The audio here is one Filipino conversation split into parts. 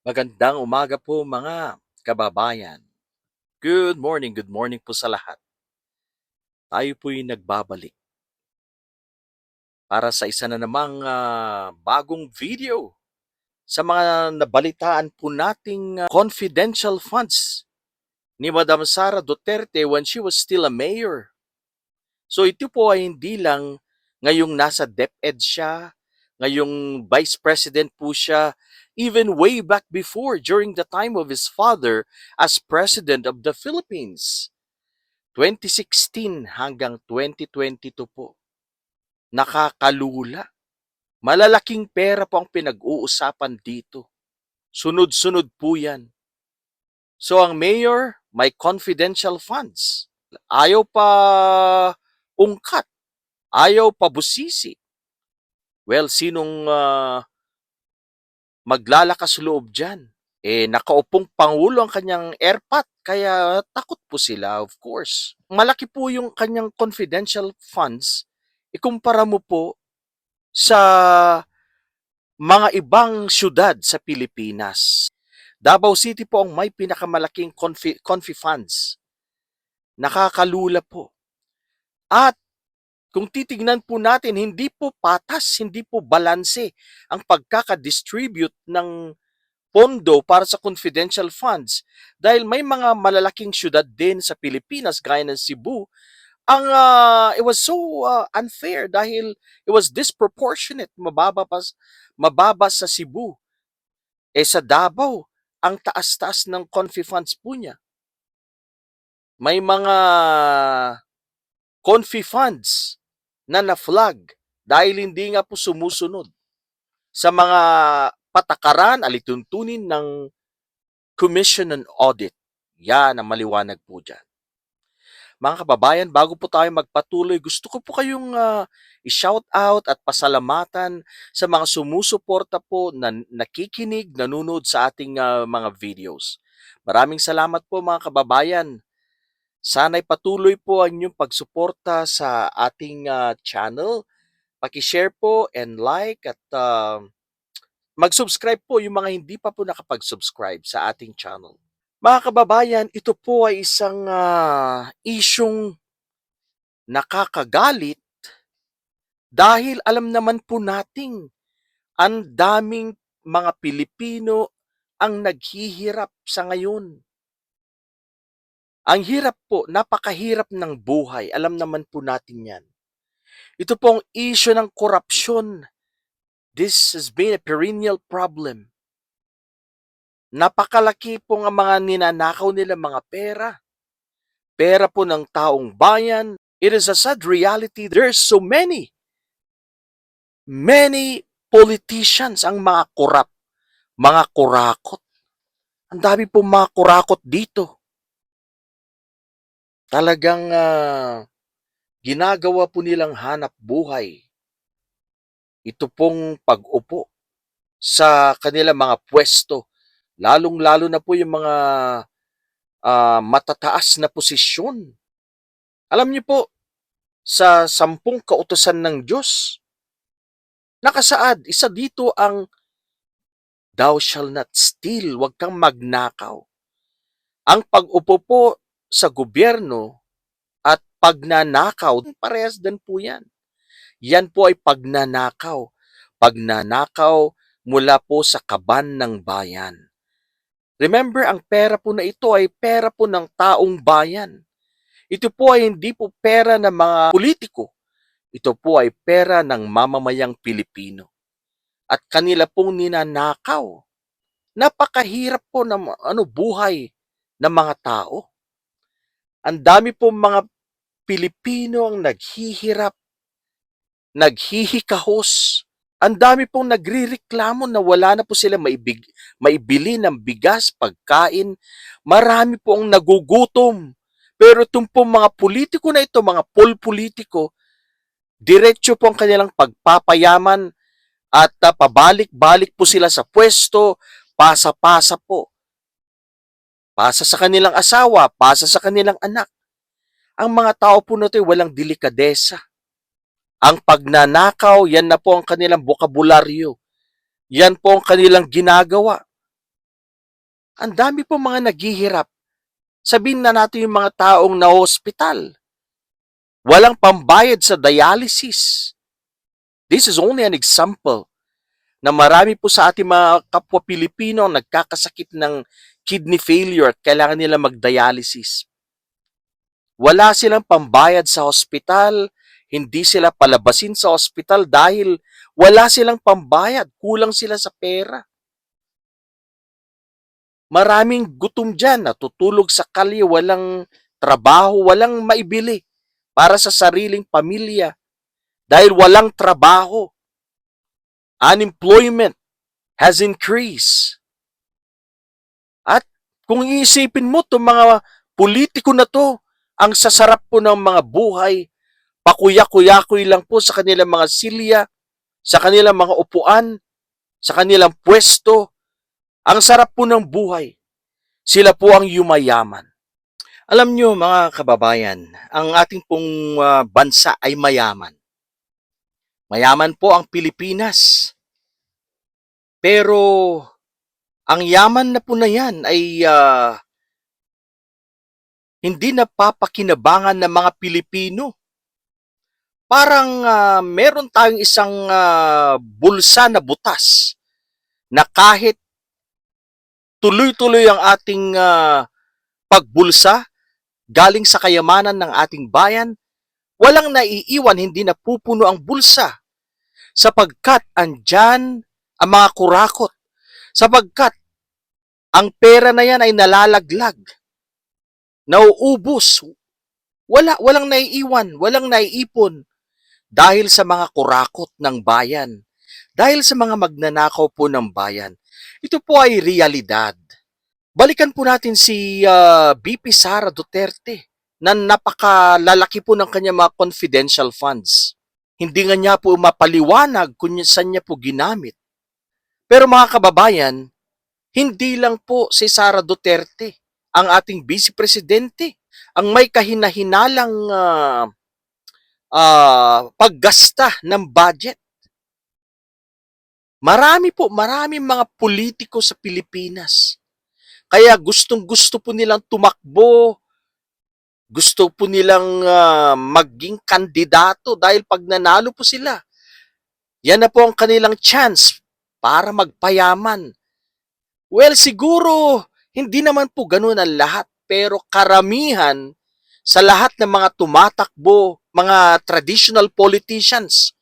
Magandang umaga po mga kababayan. Good morning, good morning po sa lahat. Tayo po'y nagbabalik para sa isa na namang ah, bagong video sa mga nabalitaan po nating ah, confidential funds ni Madam Sara Duterte when she was still a mayor. So ito po ay hindi lang ngayong nasa DepEd siya, ngayong vice president po siya, even way back before during the time of his father as president of the Philippines. 2016 hanggang 2022 po. Nakakalula. Malalaking pera po ang pinag-uusapan dito. Sunod-sunod po yan. So ang mayor, may confidential funds. Ayaw pa ungkat. Ayaw pa busisi. Well, sinong ah, maglalakas loob dyan? Eh, nakaupong pangulo ang kanyang airpat, kaya takot po sila, of course. Malaki po yung kanyang confidential funds, ikumpara mo po sa mga ibang syudad sa Pilipinas. Davao City po ang may pinakamalaking confi, confi funds. Nakakalula po. At kung titignan po natin, hindi po patas, hindi po balanse ang pagkakadistribute ng pondo para sa confidential funds. Dahil may mga malalaking syudad din sa Pilipinas gaya ng Cebu ang ah, it was so ah, unfair dahil it was disproportionate mababa pa, mababa sa Cebu. Eh sa Davao ang taas-taas ng confi funds po niya. May mga confi funds na na-flag dahil hindi nga po sumusunod sa mga patakaran, alituntunin ng Commission on Audit. Yan ang maliwanag po dyan. Mga kababayan, bago po tayo magpatuloy, gusto ko po kayong ah, i-shout out at pasalamatan sa mga sumusuporta po na nakikinig, nanonood sa ating ah, mga videos. Maraming salamat po mga kababayan. Sana'y patuloy po ang inyong pagsuporta sa ating ah, channel. Paki-share po and like at ah, mag-subscribe po yung mga hindi pa po nakapag-subscribe sa ating channel. Mga kababayan, ito po ay isang ah, isyong nakakagalit dahil alam naman po nating ang daming mga Pilipino ang naghihirap sa ngayon. Ang hirap po, napakahirap ng buhay. Alam naman po natin yan. Ito pong issue ng korupsyon. This has been a perennial problem. Napakalaki po nga mga ninanakaw nila mga pera. Pera po ng taong bayan. It is a sad reality. There's so many, many politicians ang mga korap, mga kurakot. Ang dami po mga kurakot dito. Talagang ah, ginagawa po nilang hanap buhay. Ito pong pag-upo sa kanilang mga pwesto, lalong-lalo na po yung mga ah, matataas na posisyon. Alam niyo po, sa sampung kautosan ng Diyos, nakasaad, isa dito ang thou shall not steal, huwag kang magnakaw. Ang pag-upo po sa gobyerno at pagnanakaw, parehas din po yan. Yan po ay pagnanakaw. Pagnanakaw mula po sa kaban ng bayan. Remember, ang pera po na ito ay pera po ng taong bayan. Ito po ay hindi po pera ng mga politiko. Ito po ay pera ng mamamayang Pilipino. At kanila pong ninanakaw. Napakahirap po ng ano, buhay ng mga tao. Ang dami po mga Pilipino ang naghihirap, naghihikahos. Ang dami pong nagrireklamo na wala na po sila maibig, maibili ng bigas, pagkain. Marami po ang nagugutom. Pero itong po mga politiko na ito, mga pol-politiko, diretso po ang kanilang pagpapayaman at ah, pabalik-balik po sila sa pwesto, pasa-pasa po. Pasa sa kanilang asawa, pasa sa kanilang anak. Ang mga tao po na ito walang delikadesa. Ang pagnanakaw, yan na po ang kanilang bokabularyo. Yan po ang kanilang ginagawa. Ang dami po mga naghihirap. Sabihin na natin yung mga taong na hospital. Walang pambayad sa dialysis. This is only an example na marami po sa ating mga kapwa Pilipino nagkakasakit ng kidney failure at kailangan nila mag-dialysis. Wala silang pambayad sa hospital, hindi sila palabasin sa hospital dahil wala silang pambayad, kulang sila sa pera. Maraming gutom dyan, natutulog sa kalye, walang trabaho, walang maibili para sa sariling pamilya dahil walang trabaho. Unemployment has increased. Kung iisipin mo itong mga politiko na to, ang sasarap po ng mga buhay, pakuya-kuyakoy lang po sa kanilang mga silya, sa kanilang mga upuan, sa kanilang pwesto. Ang sarap po ng buhay. Sila po ang yumayaman. Alam nyo mga kababayan, ang ating pong ah, bansa ay mayaman. Mayaman po ang Pilipinas. Pero ang yaman na po na yan ay ah, hindi napapakinabangan ng mga Pilipino. Parang ah, meron tayong isang ah, bulsa na butas na kahit tuloy-tuloy ang ating ah, pagbulsa galing sa kayamanan ng ating bayan, walang naiiwan, hindi napupuno ang bulsa sapagkat andyan ang mga kurakot, sapagkat ang pera na yan ay nalalaglag, nauubos, wala, walang naiiwan, walang naiipon dahil sa mga kurakot ng bayan, dahil sa mga magnanakaw po ng bayan. Ito po ay realidad. Balikan po natin si ah, BP Sara Duterte na napakalalaki po ng kanyang mga confidential funds. Hindi nga niya po mapaliwanag kung saan niya po ginamit. Pero mga kababayan, hindi lang po si Sara Duterte ang ating vice presidente ang may kahinahinalang ah, ah, paggasta ng budget. Marami po, maraming mga politiko sa Pilipinas. Kaya gustong gusto po nilang tumakbo, gusto po nilang ah, maging kandidato dahil pag nanalo po sila, yan na po ang kanilang chance para magpayaman. Well, siguro, hindi naman po ganun ang lahat, pero karamihan sa lahat ng mga tumatakbo, mga traditional politicians,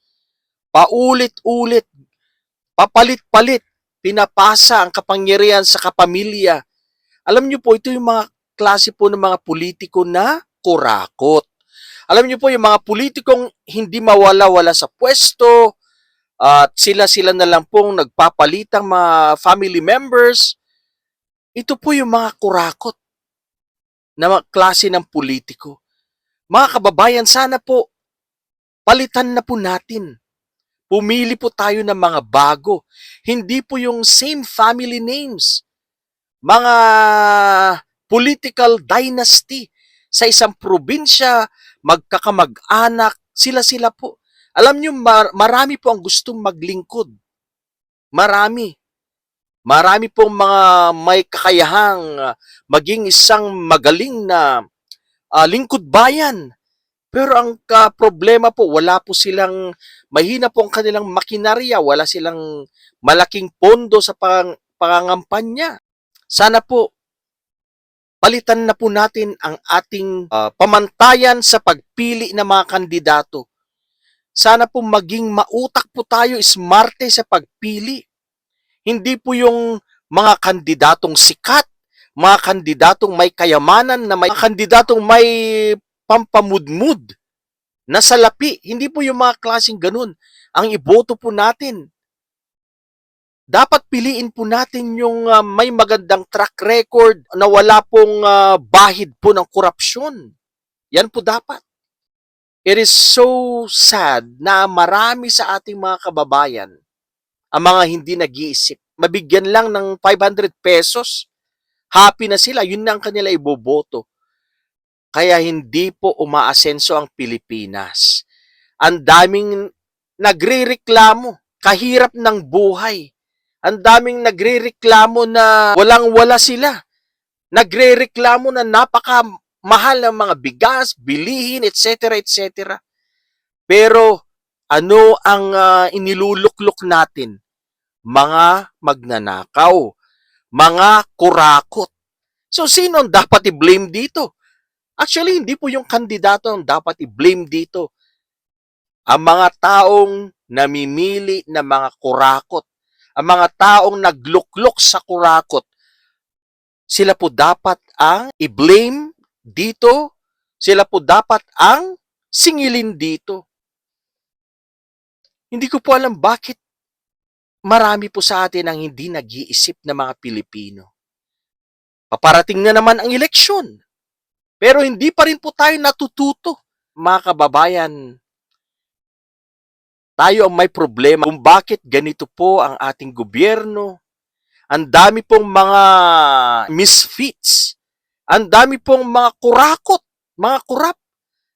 paulit-ulit, papalit-palit, pinapasa ang kapangyarihan sa kapamilya. Alam niyo po, ito yung mga klase po ng mga politiko na kurakot. Alam niyo po, yung mga politikong hindi mawala-wala sa pwesto, at sila-sila na lang pong nagpapalitang mga family members, ito po yung mga kurakot na klase ng politiko. Mga kababayan, sana po, palitan na po natin. Pumili po tayo ng mga bago. Hindi po yung same family names. Mga political dynasty sa isang probinsya, magkakamag-anak, sila-sila po. Alam nyo, mar- marami po ang gustong maglingkod. Marami. Marami pong mga may kakayahang ah, maging isang magaling na ah, lingkod bayan. Pero ang ka problema po, wala po silang, mahina po ang kanilang makinarya, wala silang malaking pondo sa pang, pangangampanya. Sana po, palitan na po natin ang ating ah, pamantayan sa pagpili ng mga kandidato. Sana po maging mautak po tayo, smarte sa pagpili. Hindi po yung mga kandidatong sikat, mga kandidatong may kayamanan, na may kandidatong may pampamudmud na salapi. Hindi po yung mga klaseng ganun. Ang iboto po natin. Dapat piliin po natin yung ah, may magandang track record na wala pong ah, bahid po ng korupsyon. Yan po dapat. It is so sad na marami sa ating mga kababayan ang mga hindi nag-iisip. Mabigyan lang ng 500 pesos, happy na sila, yun na ang kanila iboboto. Kaya hindi po umaasenso ang Pilipinas. Ang daming nagre-reklamo, kahirap ng buhay. Ang daming nagrereklamo na walang-wala sila. Nagrereklamo na napaka mahal ng mga bigas, bilihin, etc. etc. Pero ano ang ah, iniluluklok natin? Mga magnanakaw, mga kurakot. So sino ang dapat i-blame dito? Actually, hindi po yung kandidato ang dapat i-blame dito. Ang mga taong namimili ng mga kurakot, ang mga taong nagluklok sa kurakot, sila po dapat ang i-blame dito, sila po dapat ang singilin dito. Hindi ko po alam bakit marami po sa atin ang hindi nag-iisip na mga Pilipino. Paparating na naman ang eleksyon. Pero hindi pa rin po tayo natututo. Mga kababayan, tayo ang may problema kung bakit ganito po ang ating gobyerno. Ang dami pong mga misfits. Ang dami pong mga kurakot, mga kurap.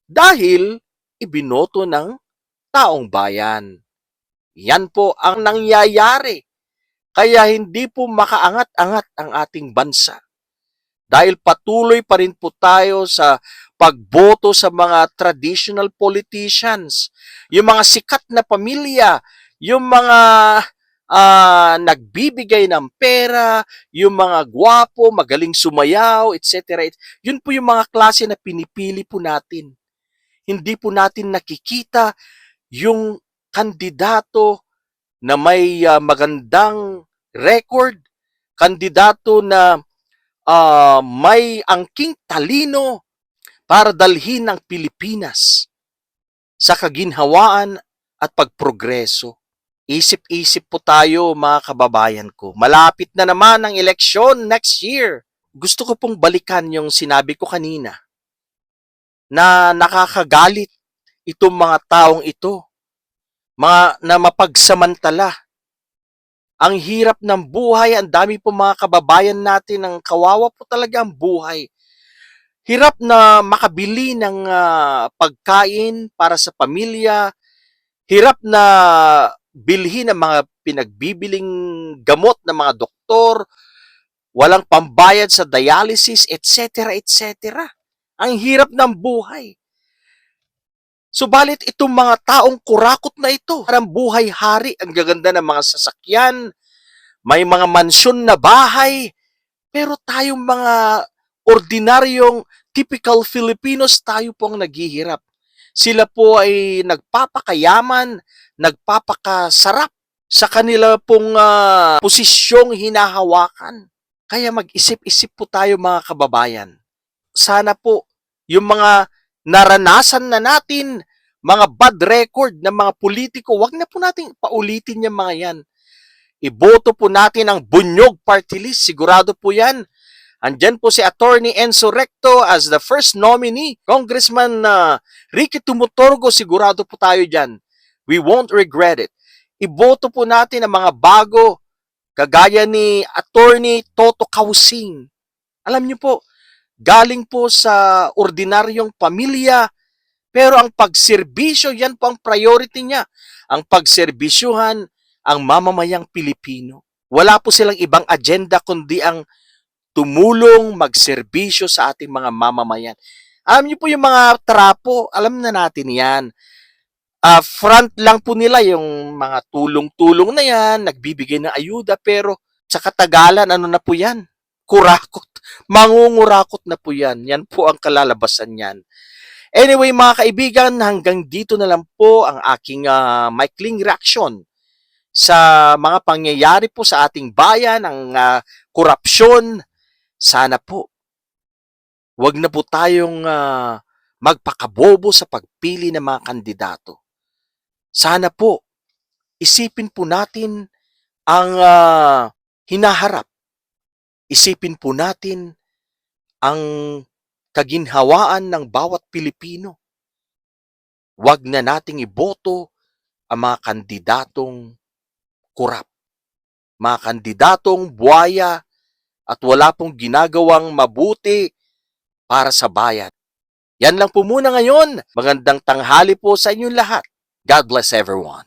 Dahil ibinoto ng taong bayan. Yan po ang nangyayari. Kaya hindi po makaangat-angat ang ating bansa. Dahil patuloy pa rin po tayo sa pagboto sa mga traditional politicians, yung mga sikat na pamilya, yung mga ah, nagbibigay ng pera, yung mga gwapo, magaling sumayaw, etc. Yun po yung mga klase na pinipili po natin. Hindi po natin nakikita yung kandidato na may ah, magandang record, kandidato na ah, may angking talino para dalhin ang Pilipinas sa kaginhawaan at pagprogreso. Isip-isip po tayo mga kababayan ko. Malapit na naman ang eleksyon next year. Gusto ko pong balikan yung sinabi ko kanina na nakakagalit itong mga taong ito. Mga na mapagsamantala. Ang hirap ng buhay, ang dami po mga kababayan natin, ang kawawa po talaga ang buhay hirap na makabili ng ah, pagkain para sa pamilya, hirap na bilhin ang mga pinagbibiling gamot ng mga doktor, walang pambayad sa dialysis, etc., etc. Ang hirap ng buhay. Subalit itong mga taong kurakot na ito, parang buhay hari, ang gaganda ng mga sasakyan, may mga mansyon na bahay, pero tayong mga ordinaryong typical Filipinos, tayo po ang naghihirap. Sila po ay nagpapakayaman, nagpapakasarap sa kanila pong ah, posisyong hinahawakan. Kaya mag-isip-isip po tayo mga kababayan. Sana po yung mga naranasan na natin, mga bad record ng mga politiko, wag na po natin paulitin yung mga yan. Iboto po natin ang Bunyog Party List, sigurado po yan. Andyan po si Attorney Enzo Recto as the first nominee. Congressman uh, Ricky Tumutorgo, sigurado po tayo dyan. We won't regret it. Iboto po natin ang mga bago, kagaya ni Attorney Toto Kausing. Alam niyo po, galing po sa ordinaryong pamilya, pero ang pagserbisyo, yan po ang priority niya. Ang pagserbisyuhan ang mamamayang Pilipino. Wala po silang ibang agenda kundi ang tumulong magserbisyo sa ating mga mamamayan. Alam niyo po yung mga trapo, alam na natin yan. Ah, front lang po nila yung mga tulong-tulong na yan, nagbibigay ng ayuda, pero sa katagalan, ano na po yan? Kurakot. Mangungurakot na po yan. Yan po ang kalalabasan yan. Anyway, mga kaibigan, hanggang dito na lang po ang aking ah, maikling reaksyon sa mga pangyayari po sa ating bayan, ang ah, korupsyon, sana po, wag na po tayong ah, magpakabobo sa pagpili ng mga kandidato. Sana po, isipin po natin ang ah, hinaharap. Isipin po natin ang kaginhawaan ng bawat Pilipino. Huwag na nating iboto ang mga kandidatong kurap. Mga kandidatong buwaya at wala pong ginagawang mabuti para sa bayan. Yan lang po muna ngayon. Magandang tanghali po sa inyong lahat. God bless everyone.